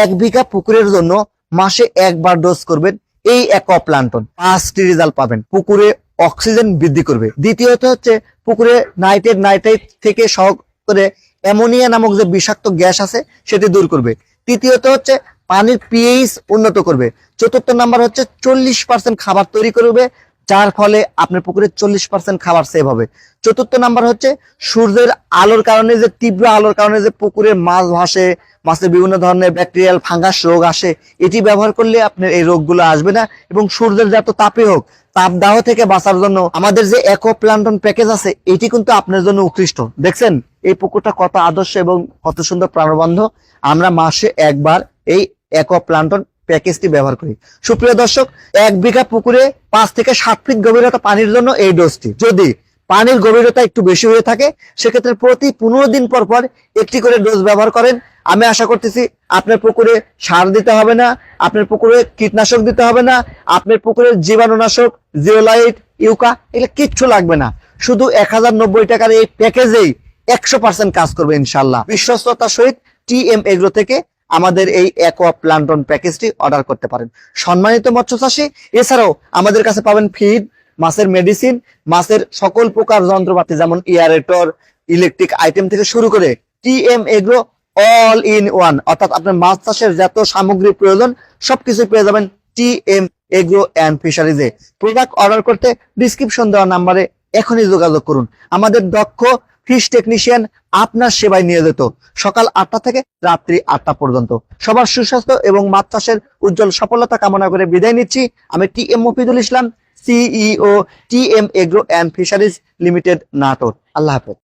এক বিঘা পুকুরের জন্য মাসে একবার ডোজ করবেন এই অ্যাকোপ্লান্টন পাঁচটি রেজাল্ট পাবেন। পুকুরে অক্সিজেন বৃদ্ধি করবে। দ্বিতীয়ত হচ্ছে পুকুরে নাইট্রেট নাইট্রেট থেকে সহ করে অ্যামোনিয়া নামক যে বিষাক্ত গ্যাস আছে, সেটি দূর করবে। তৃতীয়ত হচ্ছে পানির পিএইচ উন্নত করবে। চতুর্থ নাম্বার হচ্ছে চল্লিশ পার্সেন্ট খাবার তৈরি করবে, যার ফলে আপনার পুকুরে চল্লিশ পার্সেন্ট খাবার সেভ হবে। চতুর্থ নাম্বার হচ্ছে সূর্যের আলোর কারণে যে, তীব্র আলোর কারণে যে পুকুরে মাছ ভাসে মাছের বিভিন্ন ধরনের ব্যাকটেরিয়াল ফাঙ্গাস রোগ আসে, এটি ব্যবহার করলে আপনার এই রোগগুলো আসবে না এবং সূর্যের যত তাপে হোক, তাপদাহ থেকে বাঁচার জন্য আমাদের যে একো প্লান্টন প্যাকেজ আছে, এটি কিন্তু আপনার জন্য উৎকৃষ্ট। দেখছেন? এই পুকুরটা কত আদর্শ এবং কত সুন্দর প্রাণবন্ধ। আমরা মাসে একবার এই একো প্লান্টন প্যাকেজটি ব্যবহার করি। সুপ্রিয় দর্শক, এক বিঘা পুকুরে পাঁচ থেকে সাত ফিট গভীরতা পানির জন্য এই ডোজটি যদি পানির গভীরতা একটু বেশি হয়ে থাকে, সেক্ষেত্রে প্রতি পনেরো দিন পর পর একটি করে ডোজ ব্যবহার করেন। আমি আশা করতেছি আপনার পুকুরে সার দিতে হবে না, আপনার পুকুরে কীটনাশক দিতে হবে না, আপনার পুকুরে জীবাণুনাশক, জিওলাইট, ইউকা, এগুলো কিচ্ছু লাগবে না। শুধু এক হাজার নব্বই টাকার এই প্যাকেজেই একশো পার্সেন্ট কাজ করবে ইনশাল্লাহ। বিশ্বস্ততার সহিত টি এম এগ্রো থেকে আমাদের এই অ্যাকোয়া প্লান্টন প্যাকেজটি অর্ডার করতে পারেন। সম্মানিত মৎস্য চাষী এছাড়াও আমাদের কাছে পাবেন ফিড, মাছের মেডিসিন, মাছের সকল প্রকার যন্ত্রপাতি, যেমন ইয়ারেটর, ইলেকট্রিক আইটেম থেকে শুরু করে T M agro all in one অর্থাৎ আপনার মাছ চাষের যত সামগ্রী প্রয়োজন সবকিছু পেয়ে যাবেন টি এম এগ্রো অ্যান্ড ফিশারিজে প্রোডাক্ট অর্ডার করতে ডিসক্রিপশন দেওয়া নাম্বারে এখনই যোগাযোগ করুন। আমাদের দক্ষ ফিশ টেকনিশিয়ান আপনার সেবায় নিয়ে যেত সকাল আটটা থেকে রাত্রি আটটা পর্যন্ত। সবার সুস্বাস্থ্য এবং মাছ চাষের উজ্জ্বল সফলতা কামনা করে বিদায় নিচ্ছি। আমি T M Mofidul Islam CEO T M agro and fisheries limited Natore আল্লাহ হাফেজ।